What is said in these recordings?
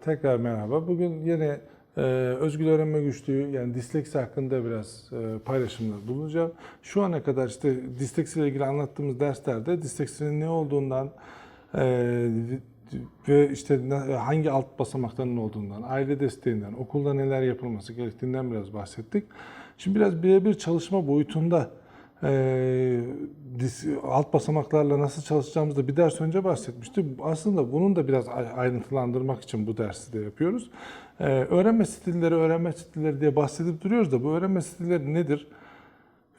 tekrar merhaba. Bugün yine e, özgür öğrenme güçlüğü yani disleksi hakkında biraz e, paylaşımda bulunacağım. Şu ana kadar işte disleksi ile ilgili anlattığımız derslerde disleksinin ne olduğundan e, ve işte hangi alt basamakların olduğundan, aile desteğinden, okulda neler yapılması gerektiğinden biraz bahsettik. Şimdi biraz birebir çalışma boyutunda alt basamaklarla nasıl çalışacağımızı da bir ders önce bahsetmiştim. Aslında bunun da biraz ay- ayrıntılandırmak için bu dersi de yapıyoruz. E, öğrenme stilleri, öğrenme stilleri diye bahsedip duruyoruz da bu öğrenme stilleri nedir?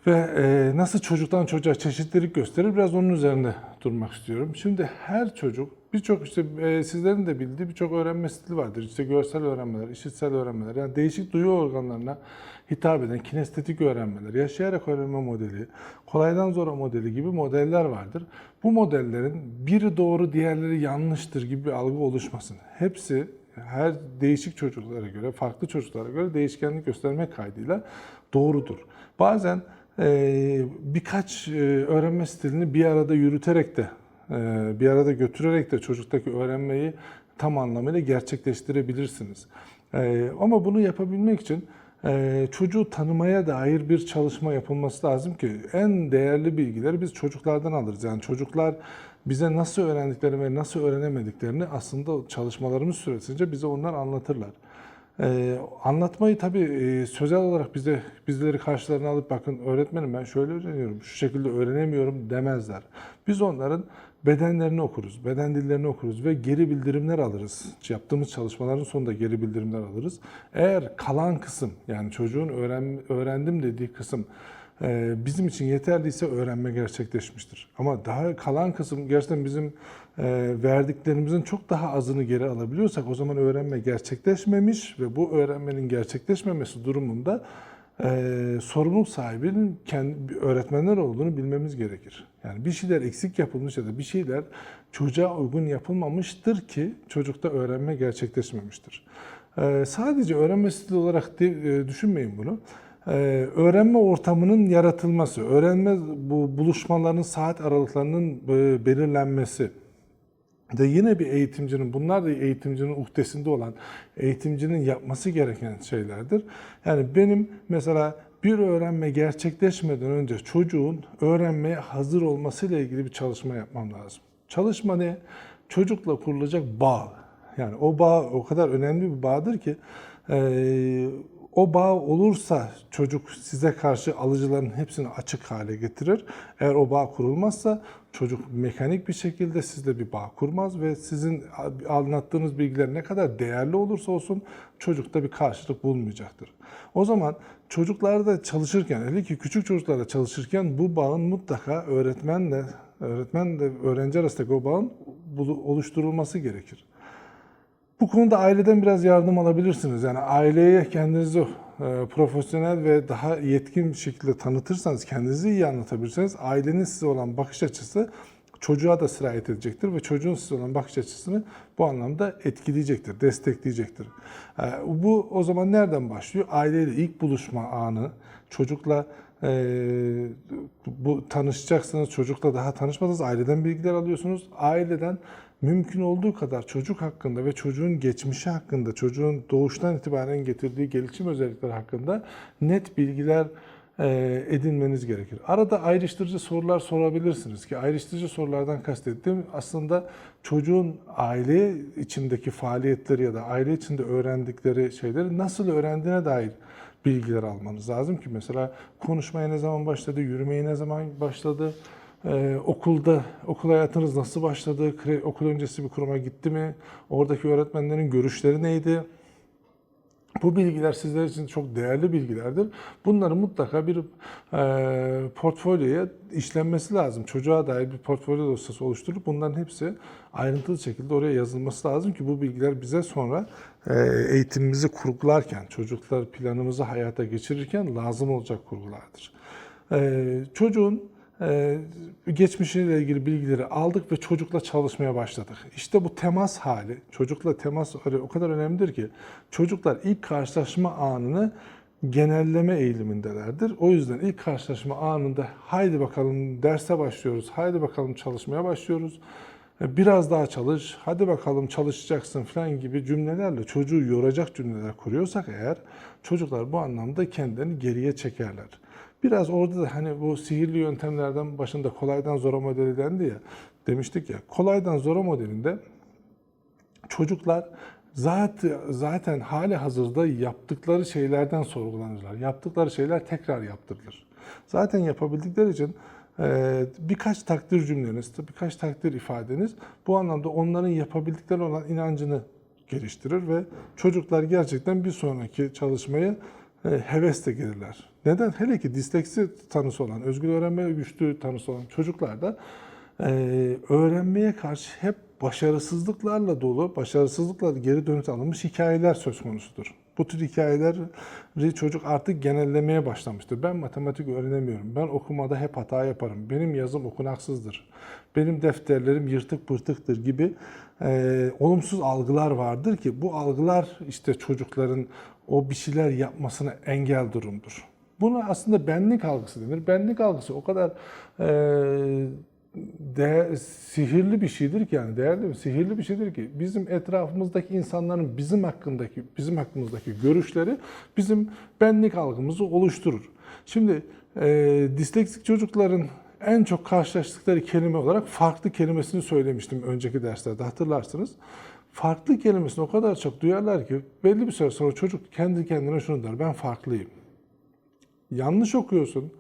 Ve e, nasıl çocuktan çocuğa çeşitlilik gösterir biraz onun üzerinde durmak istiyorum. Şimdi her çocuk birçok işte e, sizlerin de bildiği birçok öğrenme stili vardır. İşte görsel öğrenmeler, işitsel öğrenmeler yani değişik duyu organlarına hitap eden kinestetik öğrenmeler, yaşayarak öğrenme modeli, kolaydan zora modeli gibi modeller vardır. Bu modellerin biri doğru diğerleri yanlıştır gibi bir algı oluşmasın. Hepsi her değişik çocuklara göre, farklı çocuklara göre değişkenlik göstermek kaydıyla doğrudur. Bazen birkaç e, öğrenme stilini bir arada yürüterek de, e, bir arada götürerek de çocuktaki öğrenmeyi tam anlamıyla gerçekleştirebilirsiniz. E, ama bunu yapabilmek için e, çocuğu tanımaya dair bir çalışma yapılması lazım ki en değerli bilgileri biz çocuklardan alırız. Yani çocuklar bize nasıl öğrendiklerini ve nasıl öğrenemediklerini aslında çalışmalarımız süresince bize onlar anlatırlar. Ee, anlatmayı tabii e, sözel olarak bize bizleri karşılarına alıp bakın öğretmenim ben şöyle öğreniyorum, şu şekilde öğrenemiyorum demezler. Biz onların bedenlerini okuruz, beden dillerini okuruz ve geri bildirimler alırız. Yaptığımız çalışmaların sonunda geri bildirimler alırız. Eğer kalan kısım yani çocuğun öğren, öğrendim dediği kısım bizim için yeterliyse öğrenme gerçekleşmiştir. Ama daha kalan kısım gerçekten bizim e, verdiklerimizin çok daha azını geri alabiliyorsak o zaman öğrenme gerçekleşmemiş ve bu öğrenmenin gerçekleşmemesi durumunda e, sorumluluk sahibinin kendi öğretmenler olduğunu bilmemiz gerekir. Yani bir şeyler eksik yapılmış ya da bir şeyler çocuğa uygun yapılmamıştır ki çocukta öğrenme gerçekleşmemiştir. E, sadece öğrenme stili olarak e, düşünmeyin bunu. Ee, öğrenme ortamının yaratılması, öğrenme bu buluşmaların saat aralıklarının e, belirlenmesi de yine bir eğitimcinin, bunlar da eğitimcinin uhdesinde olan, eğitimcinin yapması gereken şeylerdir. Yani benim mesela bir öğrenme gerçekleşmeden önce çocuğun öğrenmeye hazır olmasıyla ilgili bir çalışma yapmam lazım. Çalışma ne? Çocukla kurulacak bağ. Yani o bağ o kadar önemli bir bağdır ki e, o bağ olursa çocuk size karşı alıcıların hepsini açık hale getirir. Eğer o bağ kurulmazsa çocuk mekanik bir şekilde sizle bir bağ kurmaz ve sizin anlattığınız bilgiler ne kadar değerli olursa olsun çocukta bir karşılık bulmayacaktır. O zaman çocuklarda çalışırken, hele ki küçük çocuklarla çalışırken bu bağın mutlaka öğretmenle, öğretmenle öğrenci arasındaki o bağın oluşturulması gerekir. Bu konuda aileden biraz yardım alabilirsiniz. Yani aileye kendinizi e, profesyonel ve daha yetkin bir şekilde tanıtırsanız, kendinizi iyi anlatabilirseniz ailenin size olan bakış açısı çocuğa da sirayet edecektir ve çocuğun size olan bakış açısını bu anlamda etkileyecektir, destekleyecektir. E, Bu o zaman nereden başlıyor? Aileyle ilk buluşma anı, çocukla e, bu tanışacaksınız, çocukla daha tanışmadınız, aileden bilgiler alıyorsunuz. Aileden mümkün olduğu kadar çocuk hakkında ve çocuğun geçmişi hakkında, çocuğun doğuştan itibaren getirdiği gelişim özellikleri hakkında net bilgiler e, edinmeniz gerekir. Arada ayrıştırıcı sorular sorabilirsiniz ki ayrıştırıcı sorulardan kastettiğim aslında çocuğun aile içindeki faaliyetleri ya da aile içinde öğrendikleri şeyleri nasıl öğrendiğine dair bilgiler almanız lazım ki mesela konuşmaya ne zaman başladı, yürümeye ne zaman başladı, ee, okulda, okul hayatınız nasıl başladı? Kre- Okul öncesi bir kuruma gitti mi? Oradaki öğretmenlerin görüşleri neydi? Bu bilgiler sizler için çok değerli bilgilerdir. Bunları mutlaka bir e, portfolyoya işlenmesi lazım. Çocuğa dair bir portfolyo dosyası oluşturup bunların hepsi ayrıntılı şekilde oraya yazılması lazım ki bu bilgiler bize sonra e, eğitimimizi kurgularken, çocuklar planımızı hayata geçirirken lazım olacak kurgulardır. E, çocuğun ee, geçmişiyle ilgili bilgileri aldık ve çocukla çalışmaya başladık. İşte bu temas hali, çocukla temas öyle o kadar önemlidir ki çocuklar ilk karşılaşma anını genelleme eğilimindelerdir. O yüzden ilk karşılaşma anında haydi bakalım derse başlıyoruz, haydi bakalım çalışmaya başlıyoruz. e, biraz daha çalış, hadi bakalım çalışacaksın falan gibi cümlelerle çocuğu yoracak cümleler kuruyorsak eğer çocuklar bu anlamda kendilerini geriye çekerler. Biraz orada da hani bu sihirli yöntemlerden başında kolaydan zora modeli dendi ya demiştik ya kolaydan zora modelinde çocuklar zaten zaten hali hazırda yaptıkları şeylerden sorgulanırlar. Yaptıkları şeyler tekrar yaptırılır. Zaten yapabildikleri için e, birkaç takdir cümleniz, birkaç takdir ifadeniz bu anlamda onların yapabildikleri olan inancını geliştirir ve çocuklar gerçekten bir sonraki çalışmaya e, hevesle gelirler. Neden? Hele ki disleksi tanısı olan, özgür öğrenme güçlüğü tanısı olan çocuklarda e, öğrenmeye karşı hep başarısızlıklarla dolu, başarısızlıkla geri dönüt alınmış hikayeler söz konusudur. Bu tür hikayeleri çocuk artık genellemeye başlamıştır. Ben matematik öğrenemiyorum. Ben okumada hep hata yaparım. Benim yazım okunaksızdır. Benim defterlerim yırtık pırtıktır gibi e, olumsuz algılar vardır ki bu algılar işte çocukların o bir şeyler yapmasına engel durumdur. Buna aslında benlik algısı denir. Benlik algısı o kadar e, de, sihirli bir şeydir ki yani değerli mi? Sihirli bir şeydir ki bizim etrafımızdaki insanların bizim hakkındaki bizim hakkımızdaki görüşleri bizim benlik algımızı oluşturur. Şimdi e, disleksik çocukların en çok karşılaştıkları kelime olarak farklı kelimesini söylemiştim önceki derslerde hatırlarsınız. Farklı kelimesini o kadar çok duyarlar ki belli bir süre sonra çocuk kendi kendine şunu der ben farklıyım. Yanlış okuyorsun,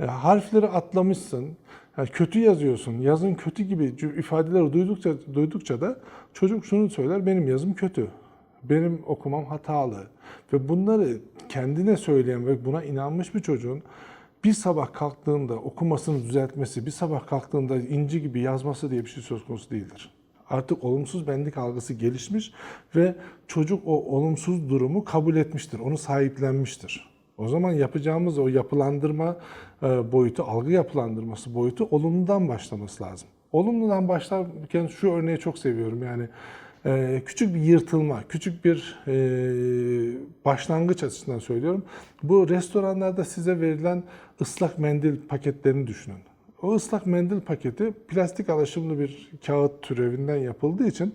e, harfleri atlamışsın, yani kötü yazıyorsun, yazın kötü gibi ifadeleri duydukça duydukça da çocuk şunu söyler, benim yazım kötü, benim okumam hatalı. Ve bunları kendine söyleyen ve buna inanmış bir çocuğun bir sabah kalktığında okumasını düzeltmesi, bir sabah kalktığında inci gibi yazması diye bir şey söz konusu değildir. Artık olumsuz benlik algısı gelişmiş ve çocuk o olumsuz durumu kabul etmiştir, onu sahiplenmiştir. O zaman yapacağımız o yapılandırma e, boyutu, algı yapılandırması boyutu olumludan başlaması lazım. Olumludan başlarken şu örneği çok seviyorum yani e, küçük bir yırtılma, küçük bir e, başlangıç açısından söylüyorum. Bu restoranlarda size verilen ıslak mendil paketlerini düşünün. O ıslak mendil paketi plastik alaşımlı bir kağıt türevinden yapıldığı için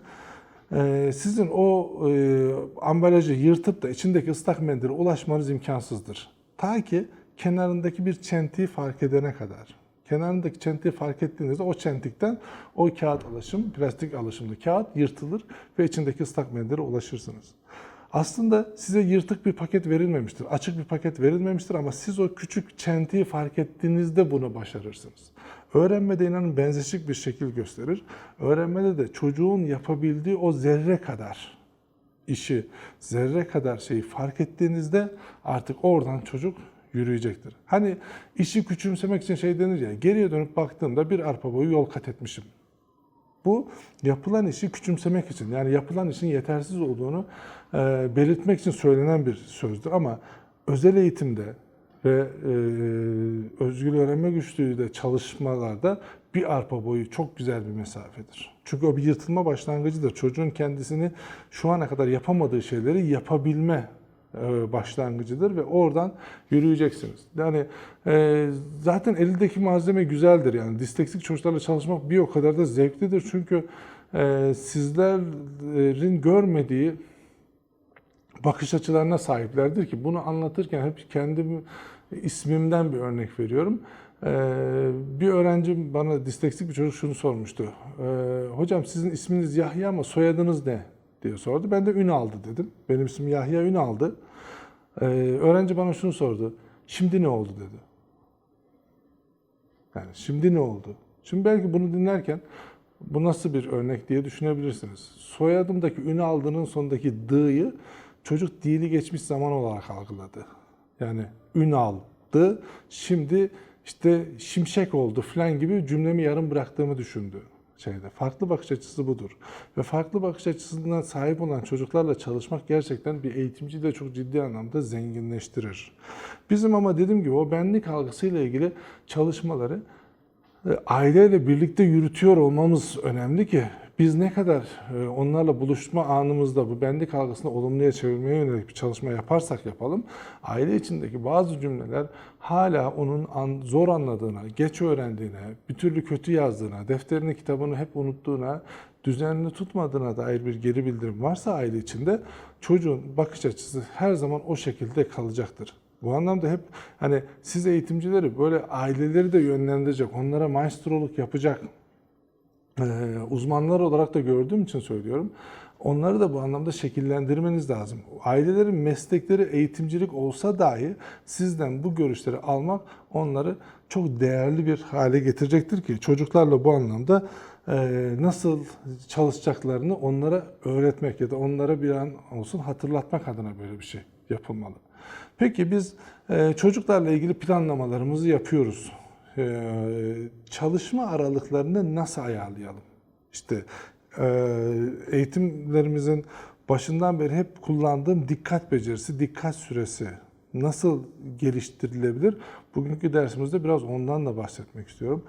sizin o e, ambalajı yırtıp da içindeki ıslak mendile ulaşmanız imkansızdır. Ta ki kenarındaki bir çentiği fark edene kadar. Kenarındaki çentiği fark ettiğinizde o çentikten o kağıt alaşım, plastik alaşımlı kağıt yırtılır ve içindeki ıslak mendile ulaşırsınız. Aslında size yırtık bir paket verilmemiştir, açık bir paket verilmemiştir ama siz o küçük çentiği fark ettiğinizde bunu başarırsınız. Öğrenmede inanın benzeşik bir şekil gösterir. Öğrenmede de çocuğun yapabildiği o zerre kadar işi, zerre kadar şeyi fark ettiğinizde artık oradan çocuk yürüyecektir. Hani işi küçümsemek için şey denir ya, geriye dönüp baktığımda bir arpa boyu yol kat etmişim. Bu yapılan işi küçümsemek için, yani yapılan işin yetersiz olduğunu e, belirtmek için söylenen bir sözdür. Ama özel eğitimde ve e, özgür öğrenme güçlüğü de çalışmalarda bir arpa boyu çok güzel bir mesafedir. Çünkü o bir yırtılma başlangıcıdır. Çocuğun kendisini şu ana kadar yapamadığı şeyleri yapabilme e, başlangıcıdır ve oradan yürüyeceksiniz. Yani e, zaten elindeki malzeme güzeldir yani disleksik çocuklarla çalışmak bir o kadar da zevklidir çünkü e, sizlerin görmediği bakış açılarına sahiplerdir ki bunu anlatırken hep kendim ismimden bir örnek veriyorum. Bir öğrencim bana disleksik bir çocuk şunu sormuştu. Hocam sizin isminiz Yahya ama soyadınız ne? diye sordu. Ben de Ünal'dı dedim. Benim ismim Yahya Ünal'dı. Ee, öğrenci bana şunu sordu. Şimdi ne oldu dedi. Yani şimdi ne oldu? Şimdi belki bunu dinlerken bu nasıl bir örnek diye düşünebilirsiniz. Soyadımdaki Ünal'dının sonundaki D'yı çocuk dili geçmiş zaman olarak algıladı. Yani Ünal'dı, şimdi işte şimşek oldu falan gibi cümlemi yarım bıraktığımı düşündü şeyde. Farklı bakış açısı budur. Ve farklı bakış açısına sahip olan çocuklarla çalışmak gerçekten bir eğitimciyi de çok ciddi anlamda zenginleştirir. Bizim ama dediğim gibi o benlik algısıyla ilgili çalışmaları e, aileyle birlikte yürütüyor olmamız önemli ki biz ne kadar e, onlarla buluşma anımızda bu benlik algısını olumluya çevirmeye yönelik bir çalışma yaparsak yapalım, aile içindeki bazı cümleler hala onun zor anladığına, geç öğrendiğine, bir türlü kötü yazdığına, defterini, kitabını hep unuttuğuna, düzenli tutmadığına dair bir geri bildirim varsa aile içinde çocuğun bakış açısı her zaman o şekilde kalacaktır. Bu anlamda hep hani siz eğitimcileri böyle aileleri de yönlendirecek, onlara maestroluk yapacak uzmanlar olarak da gördüğüm için söylüyorum. Onları da bu anlamda şekillendirmeniz lazım. Ailelerin meslekleri eğitimcilik olsa dahi sizden bu görüşleri almak onları çok değerli bir hale getirecektir ki çocuklarla bu anlamda e, nasıl çalışacaklarını onlara öğretmek ya da onlara bir an olsun hatırlatmak adına böyle bir şey yapılmalı. Peki biz e, çocuklarla ilgili planlamalarımızı yapıyoruz. E, çalışma aralıklarını nasıl ayarlayalım? İşte e, eğitimlerimizin başından beri hep kullandığım dikkat becerisi, dikkat süresi nasıl geliştirilebilir? Bugünkü dersimizde biraz ondan da bahsetmek istiyorum.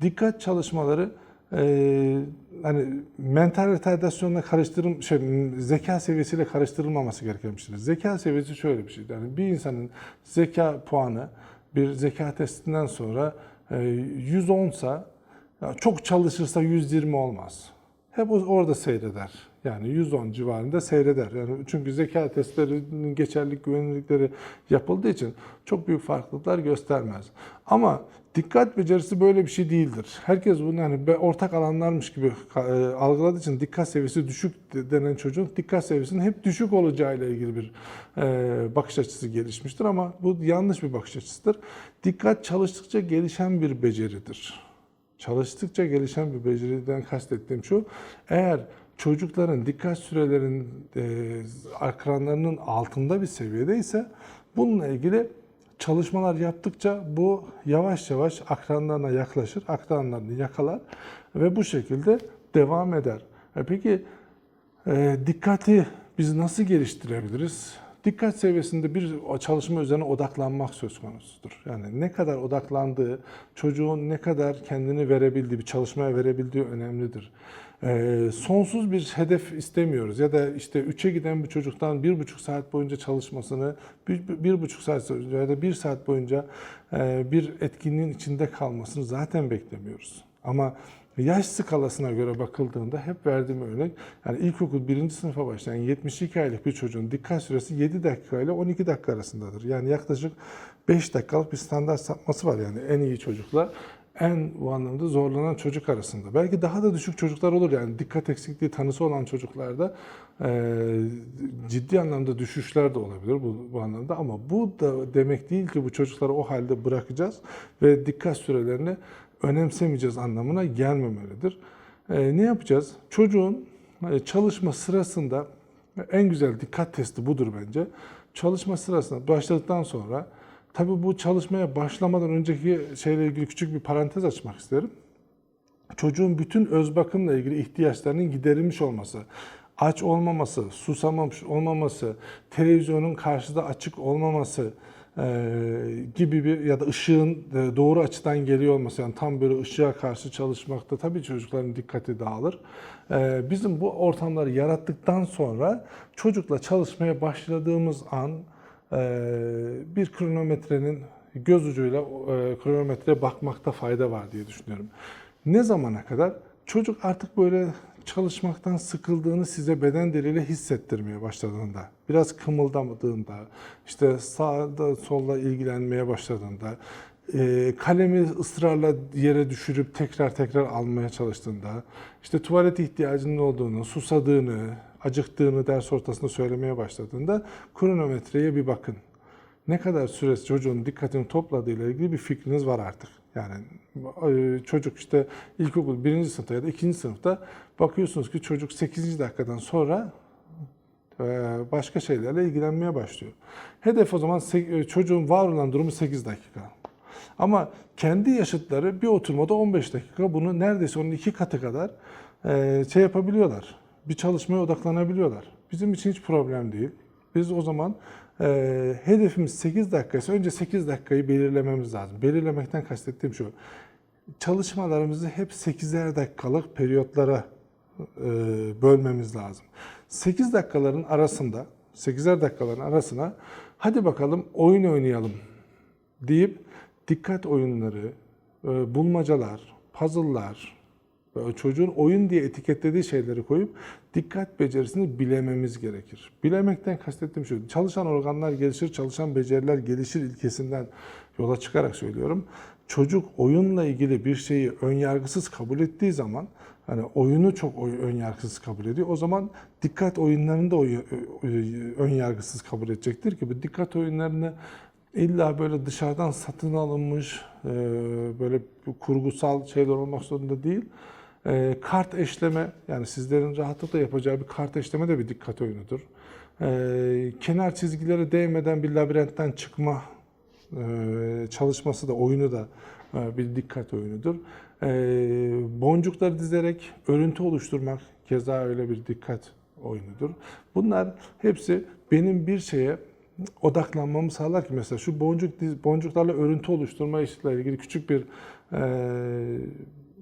Dikkat çalışmaları e, hani mental retardasyonla karıştırım şey zeka seviyesiyle karıştırılmaması gereken bir şeydir. Zeka seviyesi şöyle bir şey. Yani bir insanın zeka puanı bir zeka testinden sonra e, 110 sa ya çok çalışırsa 120 olmaz. Hep orada seyreder. Yani 110 civarında seyreder. Yani çünkü zeka testlerinin geçerlilik güvenilirlikleri yapıldığı için çok büyük farklılıklar göstermez. Ama dikkat becerisi böyle bir şey değildir. Herkes bunu hani ortak alanlarmış gibi e, algıladığı için dikkat seviyesi düşük de- denen çocuğun dikkat seviyesinin hep düşük olacağıyla ilgili bir e, bakış açısı gelişmiştir ama bu yanlış bir bakış açısıdır. Dikkat çalıştıkça gelişen bir beceridir çalıştıkça gelişen bir beceriden kastettiğim şu, eğer çocukların dikkat sürelerinin e, akranlarının altında bir seviyedeyse bununla ilgili çalışmalar yaptıkça bu yavaş yavaş akranlarına yaklaşır, akranlarını yakalar ve bu şekilde devam eder. E peki e, dikkati biz nasıl geliştirebiliriz? Dikkat seviyesinde bir çalışma üzerine odaklanmak söz konusudur. Yani ne kadar odaklandığı, çocuğun ne kadar kendini verebildiği, bir çalışmaya verebildiği önemlidir. E, sonsuz bir hedef istemiyoruz ya da işte üçe giden bir çocuktan bir buçuk saat boyunca çalışmasını, bir, bir, bir buçuk saat boyunca ya da bir saat boyunca e, bir etkinliğin içinde kalmasını zaten beklemiyoruz. Ama yaş skalasına göre bakıldığında hep verdiğim örnek yani ilkokul birinci sınıfa başlayan 72 aylık bir çocuğun dikkat süresi 7 dakika ile 12 dakika arasındadır. Yani yaklaşık 5 dakikalık bir standart sapması var yani en iyi çocuklar en bu anlamda zorlanan çocuk arasında. Belki daha da düşük çocuklar olur yani dikkat eksikliği tanısı olan çocuklarda e, ciddi anlamda düşüşler de olabilir bu, bu anlamda ama bu da demek değil ki bu çocukları o halde bırakacağız ve dikkat sürelerini önemsemeyeceğiz anlamına gelmemelidir. E, ne yapacağız? Çocuğun çalışma sırasında en güzel dikkat testi budur bence. Çalışma sırasında başladıktan sonra tabii bu çalışmaya başlamadan önceki şeyle ilgili küçük bir parantez açmak isterim. Çocuğun bütün öz bakımla ilgili ihtiyaçlarının giderilmiş olması, aç olmaması, susamamış olmaması, televizyonun karşıda açık olmaması, e, gibi bir ya da ışığın e, doğru açıdan geliyor olması yani tam böyle ışığa karşı çalışmakta tabii çocukların dikkati dağılır. E, bizim bu ortamları yarattıktan sonra çocukla çalışmaya başladığımız an bir kronometrenin göz ucuyla e, kronometreye bakmakta fayda var diye düşünüyorum. Ne zamana kadar? Çocuk artık böyle çalışmaktan sıkıldığını size beden diliyle hissettirmeye başladığında, biraz kımıldamadığında, işte sağda solla ilgilenmeye başladığında, e, kalemi ısrarla yere düşürüp tekrar tekrar almaya çalıştığında, işte tuvalet ihtiyacının olduğunu, susadığını, acıktığını ders ortasında söylemeye başladığında kronometreye bir bakın. Ne kadar süre çocuğun dikkatini topladığıyla ilgili bir fikriniz var artık. Yani e, çocuk işte ilkokul birinci sınıfta ya da ikinci sınıfta bakıyorsunuz ki çocuk 8. dakikadan sonra e, başka şeylerle ilgilenmeye başlıyor. Hedef o zaman e, çocuğun var olan durumu 8 dakika. Ama kendi yaşıtları bir oturmada 15 dakika bunu neredeyse onun iki katı kadar şey yapabiliyorlar. Bir çalışmaya odaklanabiliyorlar. Bizim için hiç problem değil. Biz o zaman e, hedefimiz 8 dakikaysa önce 8 dakikayı belirlememiz lazım. Belirlemekten kastettiğim şu. Çalışmalarımızı hep 8'er dakikalık periyotlara e, bölmemiz lazım. 8 dakikaların arasında, 8'er dakikaların arasına hadi bakalım oyun oynayalım deyip dikkat oyunları, e, bulmacalar, puzzle'lar, çocuğun oyun diye etiketlediği şeyleri koyup dikkat becerisini bilememiz gerekir. Bilemekten kastettiğim şu, çalışan organlar gelişir, çalışan beceriler gelişir ilkesinden yola çıkarak söylüyorum. Çocuk oyunla ilgili bir şeyi ön yargısız kabul ettiği zaman, hani oyunu çok oy- ön yargısız kabul ediyor. O zaman dikkat oyunlarını da oy- ö- ön yargısız kabul edecektir ki bu dikkat oyunlarını illa böyle dışarıdan satın alınmış böyle kurgusal şeyler olmak zorunda değil. E, Kart eşleme yani sizlerin rahatlıkla yapacağı bir kart eşleme de bir dikkat oyunudur. E, Kenar çizgilere değmeden bir labirentten çıkma e, çalışması da oyunu da e, bir dikkat oyunudur. E, Boncukları dizerek örüntü oluşturmak keza öyle bir dikkat oyunudur. Bunlar hepsi benim bir şeye odaklanmamı sağlar ki mesela şu boncuk boncuklarla örüntü oluşturma işle ilgili küçük bir e,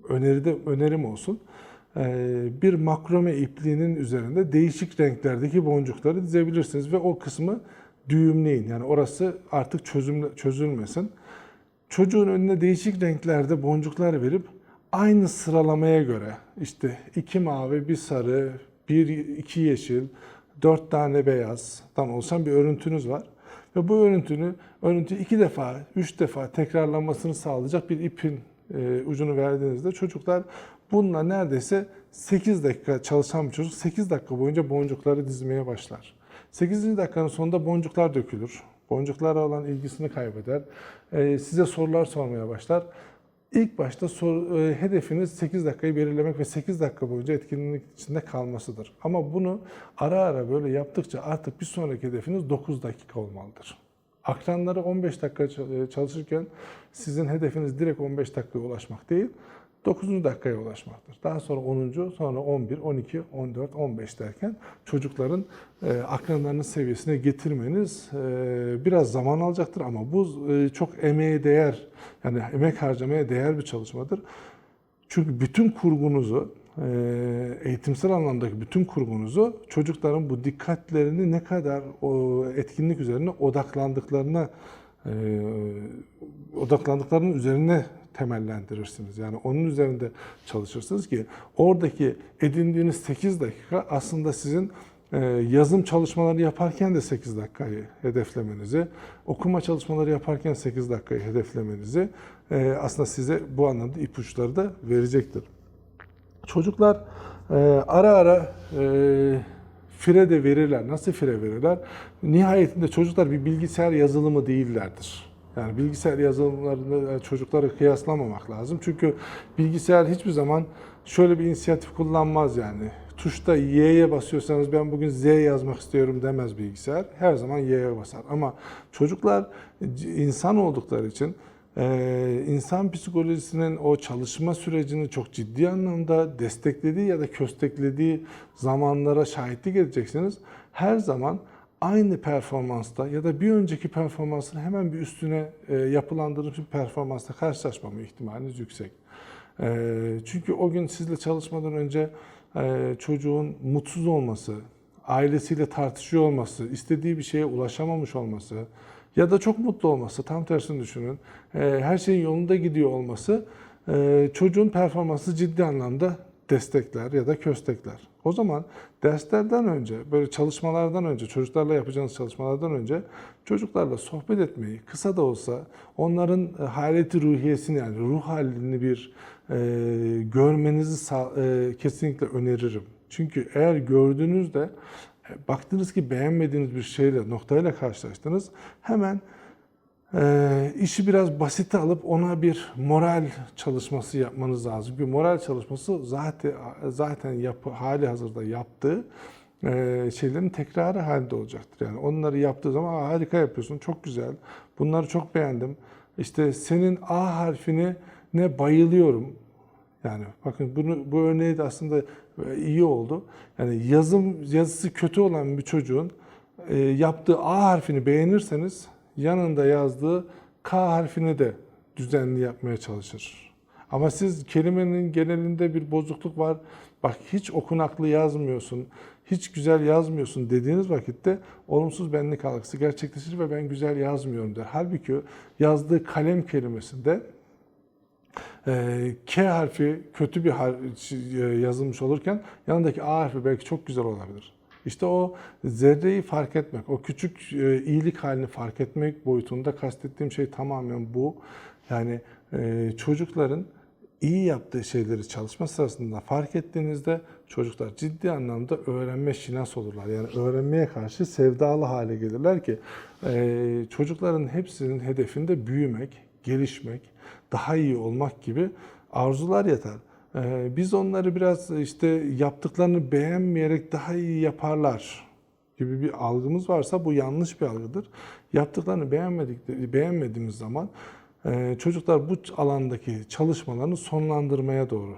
öneride önerim olsun. E, bir makrome ipliğinin üzerinde değişik renklerdeki boncukları dizebilirsiniz ve o kısmı düğümleyin. Yani orası artık çözümle, çözülmesin. Çocuğun önüne değişik renklerde boncuklar verip aynı sıralamaya göre işte iki mavi, bir sarı, bir iki yeşil, dört tane beyazdan oluşan bir örüntünüz var. Ve bu örüntünü, örüntü iki defa, üç defa tekrarlanmasını sağlayacak bir ipin ucunu verdiğinizde çocuklar bununla neredeyse 8 dakika çalışan bir çocuk 8 dakika boyunca boncukları dizmeye başlar. 8. dakikanın sonunda boncuklar dökülür. Boncuklara olan ilgisini kaybeder. E, size sorular sormaya başlar. İlk başta sor, e, hedefiniz 8 dakikayı belirlemek ve 8 dakika boyunca etkinlik içinde kalmasıdır. Ama bunu ara ara böyle yaptıkça artık bir sonraki hedefiniz 9 dakika olmalıdır. Akranları 15 dakika e, çalışırken sizin hedefiniz direkt 15 dakikaya ulaşmak değil, 9. dakikaya ulaşmaktır. Daha sonra 10. sonra 11, 12, 14, 15 derken çocukların e, akranlarının seviyesine getirmeniz e, biraz zaman alacaktır ama bu çok emeğe değer yani emek harcamaya değer bir çalışmadır. Çünkü bütün kurgunuzu eğitimsel anlamdaki bütün kurgunuzu çocukların bu dikkatlerini ne kadar o etkinlik üzerine odaklandıklarına e, odaklandıklarının üzerine temellendirirsiniz. Yani onun üzerinde çalışırsınız ki oradaki edindiğiniz 8 dakika aslında sizin e, yazım çalışmaları yaparken de 8 dakikayı hedeflemenizi, okuma çalışmaları yaparken 8 dakikayı hedeflemenizi e, aslında size bu anlamda ipuçları da verecektir. Çocuklar e, ara ara e, fire de verirler. Nasıl fire verirler? Nihayetinde çocuklar bir bilgisayar yazılımı değillerdir. Yani bilgisayar yazılımlarını e, çocuklara kıyaslamamak lazım. Çünkü bilgisayar hiçbir zaman şöyle bir inisiyatif kullanmaz yani. Tuşta Y'ye basıyorsanız ben bugün Z yazmak istiyorum demez bilgisayar. Her zaman Y'ye basar. Ama çocuklar insan oldukları için ee, insan psikolojisinin o çalışma sürecini çok ciddi anlamda desteklediği ya da kösteklediği zamanlara şahitlik edeceksiniz. Her zaman aynı performansta ya da bir önceki performansın hemen bir üstüne e, yapılandırılmış bir performansla karşılaşmama ihtimaliniz yüksek. Ee, çünkü o gün sizle çalışmadan önce e, çocuğun mutsuz olması, ailesiyle tartışıyor olması, istediği bir şeye ulaşamamış olması ya da çok mutlu olması, tam tersini düşünün, e, her şeyin yolunda gidiyor olması e, çocuğun performansı ciddi anlamda destekler ya da köstekler. O zaman derslerden önce, böyle çalışmalardan önce, çocuklarla yapacağınız çalışmalardan önce çocuklarla sohbet etmeyi, kısa da olsa onların e, haleti ruhiyesini yani ruh halini bir e, görmenizi e, kesinlikle öneririm. Çünkü eğer gördüğünüzde baktınız ki beğenmediğiniz bir şeyle, noktayla karşılaştınız, hemen ee, işi biraz basite alıp ona bir moral çalışması yapmanız lazım. Bir moral çalışması zaten zaten yapı, hali hazırda yaptığı e, şeylerin tekrarı halinde olacaktır. Yani onları yaptığı zaman "Aa, harika yapıyorsun, çok güzel, bunları çok beğendim. İşte senin A harfini ne bayılıyorum. Yani bakın bunu bu örneği de aslında e, iyi oldu. Yani yazım yazısı kötü olan bir çocuğun e, yaptığı A harfini beğenirseniz yanında yazdığı K harfini de düzenli yapmaya çalışır. Ama siz kelimenin genelinde bir bozukluk var. Bak hiç okunaklı yazmıyorsun, hiç güzel yazmıyorsun dediğiniz vakitte olumsuz benlik algısı gerçekleşir ve ben güzel yazmıyorum der. Halbuki yazdığı kalem kelimesinde K harfi kötü bir harf e, yazılmış olurken yanındaki A harfi belki çok güzel olabilir. İşte o zerreyi fark etmek, o küçük e, iyilik halini fark etmek boyutunda kastettiğim şey tamamen bu. Yani e, çocukların iyi yaptığı şeyleri çalışma sırasında fark ettiğinizde çocuklar ciddi anlamda öğrenme şinas olurlar. Yani öğrenmeye karşı sevdalı hale gelirler ki çocukların hepsinin hedefinde büyümek, gelişmek, daha iyi olmak gibi arzular yatar. E, biz onları biraz işte yaptıklarını beğenmeyerek daha iyi yaparlar gibi bir algımız varsa bu yanlış bir algıdır. Yaptıklarını beğenmedik, beğenmediğimiz zaman ee, çocuklar bu alandaki çalışmalarını sonlandırmaya doğru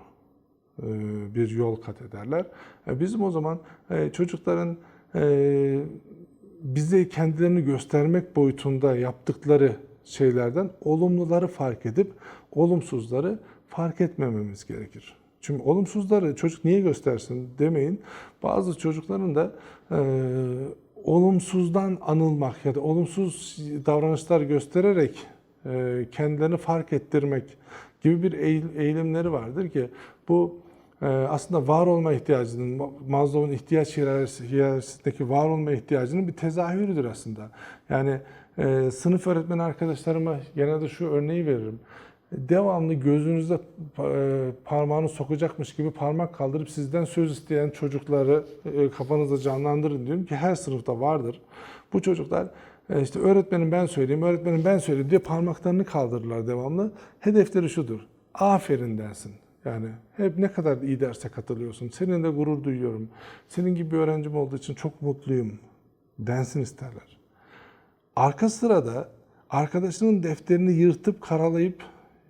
e, bir yol kat ederler. E, Bizim o zaman e, çocukların e, bize kendilerini göstermek boyutunda yaptıkları şeylerden olumluları fark edip olumsuzları fark etmememiz gerekir. Çünkü olumsuzları çocuk niye göstersin demeyin. Bazı çocukların da e, olumsuzdan anılmak ya da olumsuz davranışlar göstererek e, kendilerini fark ettirmek gibi bir eğil- eğilimleri vardır ki bu e, aslında var olma ihtiyacının, Maslow'un ihtiyaç hiyerarşisi- hiyerarşisindeki var olma ihtiyacının bir tezahürüdür aslında. Yani e, sınıf öğretmeni arkadaşlarıma genelde şu örneği veririm. Devamlı gözünüzde e, parmağını sokacakmış gibi parmak kaldırıp sizden söz isteyen çocukları e, kafanızda canlandırın diyorum ki her sınıfta vardır. Bu çocuklar e, işte öğretmenim ben söyleyeyim, öğretmenim ben söyleyeyim diye parmaklarını kaldırırlar devamlı. Hedefleri şudur. Aferin dersin. Yani hep ne kadar iyi derse katılıyorsun. Seninle gurur duyuyorum. Senin gibi bir öğrencim olduğu için çok mutluyum. Densin isterler. Arka sırada arkadaşının defterini yırtıp karalayıp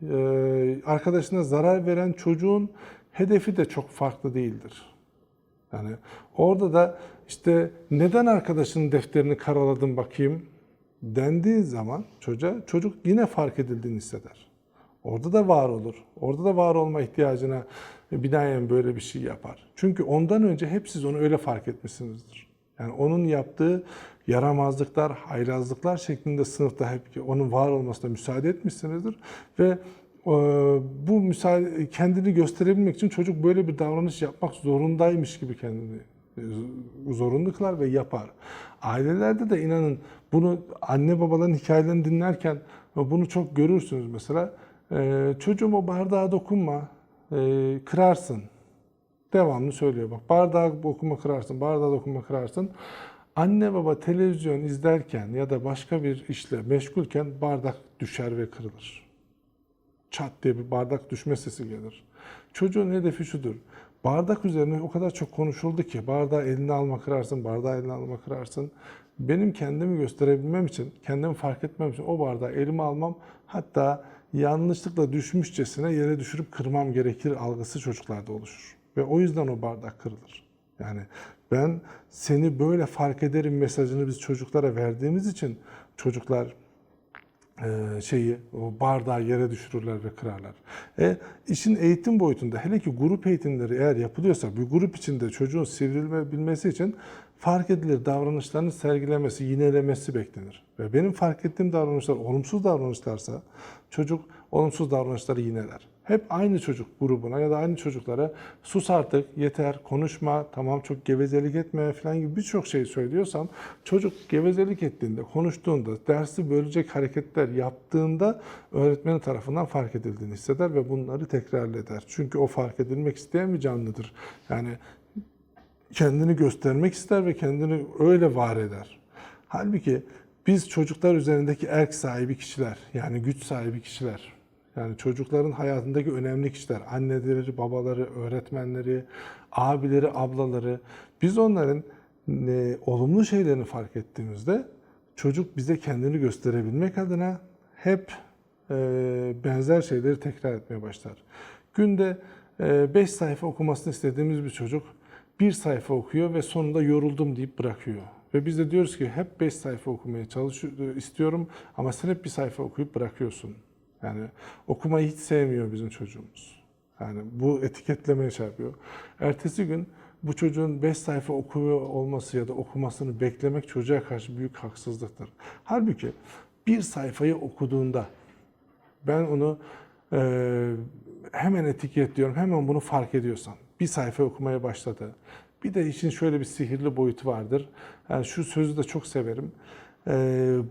e, arkadaşına zarar veren çocuğun hedefi de çok farklı değildir. Yani orada da işte neden arkadaşının defterini karaladın bakayım dendiği zaman çocuğa çocuk yine fark edildiğini hisseder. Orada da var olur. Orada da var olma ihtiyacına binaen böyle bir şey yapar. Çünkü ondan önce hep siz onu öyle fark etmişsinizdir. Yani onun yaptığı yaramazlıklar, haylazlıklar şeklinde sınıfta hep onun var olmasına müsaade etmişsinizdir. Ve e, bu müsaade, kendini gösterebilmek için çocuk böyle bir davranış yapmak zorundaymış gibi kendini e, zorunlu kılar ve yapar. Ailelerde de inanın bunu anne babaların hikayelerini dinlerken bunu çok görürsünüz mesela. E, çocuğum o bardağa dokunma, kırarsın. Devamlı söylüyor bak bardağı dokunma kırarsın, bardağa dokunma kırarsın. Anne baba televizyon izlerken ya da başka bir işle meşgulken bardak düşer ve kırılır. Çat diye bir bardak düşme sesi gelir. Çocuğun hedefi şudur. Bardak üzerine o kadar çok konuşuldu ki bardağı eline alma kırarsın, bardağı eline alma kırarsın. Benim kendimi gösterebilmem için, kendimi fark etmem için o bardağı elime almam hatta yanlışlıkla düşmüşçesine yere düşürüp kırmam gerekir algısı çocuklarda oluşur. Ve o yüzden o bardak kırılır. Yani ben seni böyle fark ederim mesajını biz çocuklara verdiğimiz için çocuklar e, şeyi o bardağı yere düşürürler ve kırarlar. E, işin eğitim boyutunda hele ki grup eğitimleri eğer yapılıyorsa bir grup içinde çocuğun sivrilebilmesi için fark edilir davranışlarını sergilemesi, yinelemesi beklenir. Ve benim fark ettiğim davranışlar olumsuz davranışlarsa çocuk olumsuz davranışları yineler. Hep aynı çocuk grubuna ya da aynı çocuklara sus artık, yeter, konuşma, tamam çok gevezelik etme falan gibi birçok şey söylüyorsam çocuk gevezelik ettiğinde, konuştuğunda, dersi bölecek hareketler yaptığında öğretmenin tarafından fark edildiğini hisseder ve bunları tekrar eder. Çünkü o fark edilmek isteyen bir canlıdır. Yani kendini göstermek ister ve kendini öyle var eder. Halbuki biz çocuklar üzerindeki erk sahibi kişiler, yani güç sahibi kişiler, yani çocukların hayatındaki önemli kişiler, anneleri, babaları, öğretmenleri, abileri, ablaları, biz onların e, olumlu şeylerini fark ettiğimizde çocuk bize kendini gösterebilmek adına hep e, benzer şeyleri tekrar etmeye başlar. Günde 5 sayfa okumasını istediğimiz bir çocuk bir sayfa okuyor ve sonunda yoruldum deyip bırakıyor. Ve biz de diyoruz ki hep 5 sayfa okumaya çalışıyor, istiyorum ama sen hep bir sayfa okuyup bırakıyorsun. Yani okumayı hiç sevmiyor bizim çocuğumuz. Yani bu etiketlemeye şey yapıyor. Ertesi gün bu çocuğun 5 sayfa okuyor olması ya da okumasını beklemek çocuğa karşı büyük haksızlıktır. Halbuki bir sayfayı okuduğunda ben onu e, hemen etiketliyorum, hemen bunu fark ediyorsam. Bir sayfa okumaya başladı. Bir de işin şöyle bir sihirli boyutu vardır. Yani şu sözü de çok severim. E,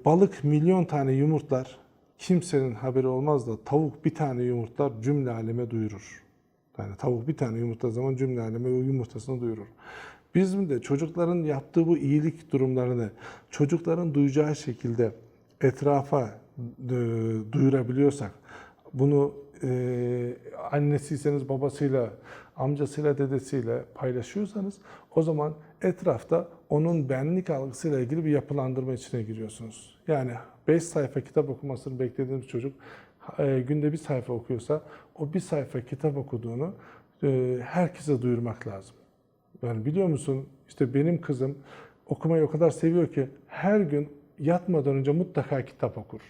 balık milyon tane yumurtlar, kimsenin haberi olmaz da tavuk bir tane yumurtlar cümle aleme duyurur. Yani tavuk bir tane yumurta zaman cümle aleme o yumurtasını duyurur. Bizim de çocukların yaptığı bu iyilik durumlarını çocukların duyacağı şekilde etrafa e, duyurabiliyorsak, bunu e, annesiyseniz babasıyla, amcasıyla, dedesiyle paylaşıyorsanız o zaman etrafta onun benlik algısıyla ilgili bir yapılandırma içine giriyorsunuz. Yani 5 sayfa kitap okumasını beklediğimiz çocuk e, günde bir sayfa okuyorsa o bir sayfa kitap okuduğunu e, herkese duyurmak lazım. Yani biliyor musun işte benim kızım okumayı o kadar seviyor ki her gün yatmadan önce mutlaka kitap okur.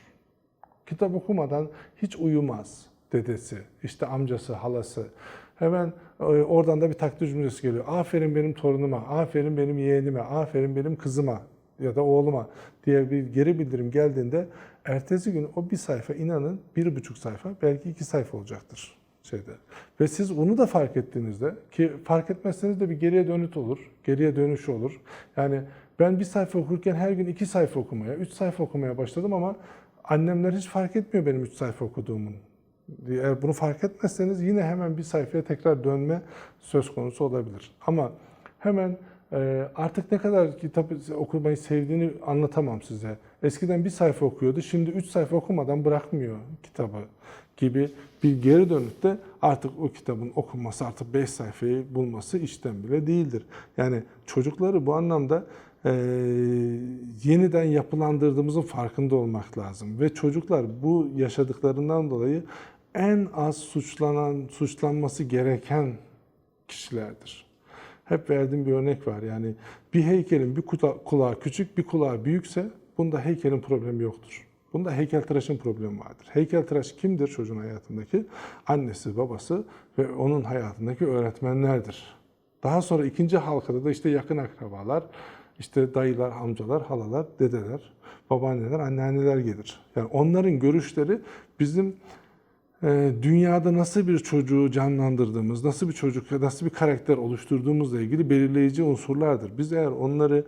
Kitap okumadan hiç uyumaz dedesi, işte amcası, halası. Hemen e, oradan da bir takdir cümlesi geliyor. Aferin benim torunuma, aferin benim yeğenime, aferin benim kızıma ya da oğluma diye bir geri bildirim geldiğinde ertesi gün o bir sayfa inanın bir buçuk sayfa belki iki sayfa olacaktır şeyde. Ve siz onu da fark ettiğinizde ki fark etmezseniz de bir geriye dönüt olur, geriye dönüş olur. Yani ben bir sayfa okurken her gün iki sayfa okumaya, üç sayfa okumaya başladım ama annemler hiç fark etmiyor benim üç sayfa okuduğumun. Eğer bunu fark etmezseniz yine hemen bir sayfaya tekrar dönme söz konusu olabilir. Ama hemen artık ne kadar kitap okumayı sevdiğini anlatamam size. Eskiden bir sayfa okuyordu, şimdi üç sayfa okumadan bırakmıyor kitabı gibi bir geri dönütte artık o kitabın okunması artık 5 sayfayı bulması işten bile değildir. Yani çocukları bu anlamda e, yeniden yapılandırdığımızın farkında olmak lazım. Ve çocuklar bu yaşadıklarından dolayı en az suçlanan, suçlanması gereken kişilerdir. Hep verdiğim bir örnek var. Yani bir heykelin bir kula- kulağı küçük, bir kulağı büyükse bunda heykelin problemi yoktur. Bunda heykeltıraşın problemi vardır. Heykeltıraş kimdir çocuğun hayatındaki? Annesi, babası ve onun hayatındaki öğretmenlerdir. Daha sonra ikinci halkada da işte yakın akrabalar, işte dayılar, amcalar, halalar, dedeler, babaanneler, anneanneler gelir. Yani onların görüşleri bizim dünyada nasıl bir çocuğu canlandırdığımız, nasıl bir çocuk, nasıl bir karakter oluşturduğumuzla ilgili belirleyici unsurlardır. Biz eğer onları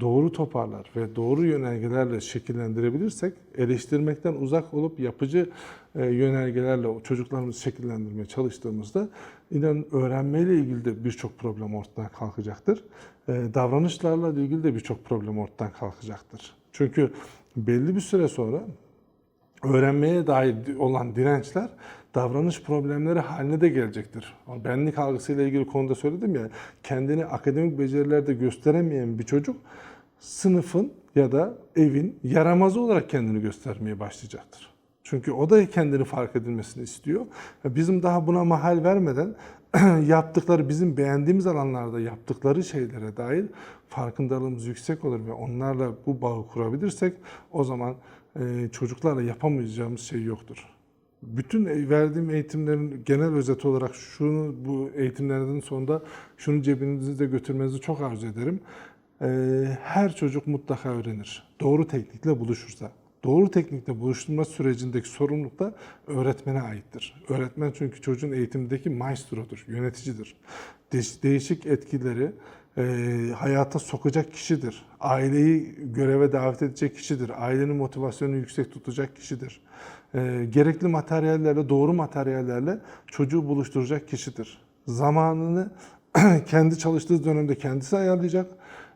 doğru toparlar ve doğru yönergelerle şekillendirebilirsek, eleştirmekten uzak olup yapıcı e, yönergelerle çocuklarımızı şekillendirmeye çalıştığımızda inan öğrenmeyle ilgili de birçok problem ortadan kalkacaktır. E, Davranışlarla ilgili de birçok problem ortadan kalkacaktır. Çünkü belli bir süre sonra öğrenmeye dair olan dirençler davranış problemleri haline de gelecektir. Benlik algısıyla ilgili konuda söyledim ya, kendini akademik becerilerde gösteremeyen bir çocuk sınıfın ya da evin yaramazı olarak kendini göstermeye başlayacaktır. Çünkü o da kendini fark edilmesini istiyor. Bizim daha buna mahal vermeden yaptıkları, bizim beğendiğimiz alanlarda yaptıkları şeylere dair farkındalığımız yüksek olur ve onlarla bu bağı kurabilirsek o zaman çocuklarla yapamayacağımız şey yoktur. Bütün verdiğim eğitimlerin genel özeti olarak şunu bu eğitimlerden sonunda şunu cebinizde götürmenizi çok arzu ederim. E, Her çocuk mutlaka öğrenir. Doğru teknikle buluşursa. Doğru teknikle buluşturma sürecindeki sorumluluk da öğretmene aittir. Öğretmen çünkü çocuğun eğitimindeki maestrodur, yöneticidir. Değiş- Değişik etkileri e, hayata sokacak kişidir. Aileyi göreve davet edecek kişidir. Ailenin motivasyonunu yüksek tutacak kişidir. E, gerekli materyallerle, doğru materyallerle çocuğu buluşturacak kişidir. Zamanını kendi çalıştığı dönemde kendisi ayarlayacak.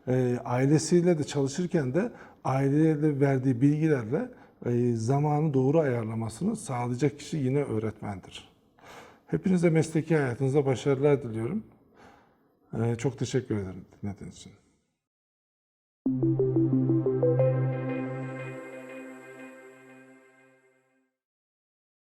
E, ailesiyle de çalışırken de aileyle verdiği bilgilerle e, zamanı doğru ayarlamasını sağlayacak kişi yine öğretmendir. Hepinize mesleki hayatınızda başarılar diliyorum. Ee, Çok teşekkür ederim dinlediğiniz için.